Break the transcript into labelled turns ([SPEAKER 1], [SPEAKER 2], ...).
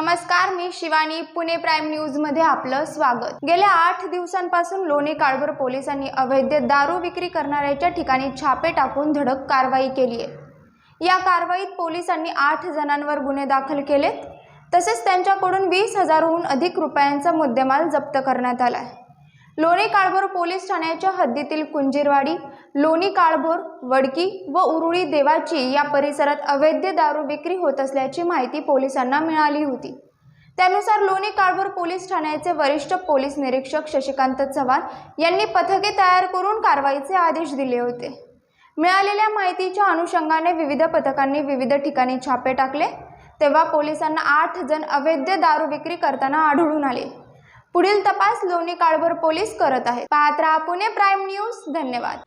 [SPEAKER 1] नमस्कार मी शिवानी पुणे प्राईम न्यूजमध्ये आपलं स्वागत. गेल्या आठ दिवसांपासून लोणी काळभोर पोलिसांनी अवैध दारू विक्री करणाऱ्याच्या ठिकाणी छापे टाकून धडक कारवाई केली आहे. या कारवाईत पोलिसांनी आठ जणांवर गुन्हे दाखल केलेत. तसेच त्यांच्याकडून वीस हजारहून अधिक रुपयांचा मुद्देमाल जप्त करण्यात आला आहे. लोणी काळभोर पोलीस ठाण्याच्या हद्दीतील कुंजीरवाडी लोणी काळभोर वडकी व उरुळी देवाची या परिसरात अवैध दारू विक्री होत असल्याची माहिती पोलिसांना मिळाली होती. त्यानुसार लोणी काळभोर पोलीस ठाण्याचे वरिष्ठ पोलीस निरीक्षक शशिकांत चव्हाण यांनी पथके तयार करून कारवाईचे आदेश दिले होते. मिळालेल्या माहितीच्या अनुषंगाने विविध पथकांनी विविध ठिकाणी छापे टाकले तेव्हा पोलिसांना आठ जण अवैध दारू विक्री करताना आढळून आले. पुढील तपास लोणी काळभोर पोलीस करत आहेत. पाहत राहा पुणे प्राईम न्यूज. धन्यवाद.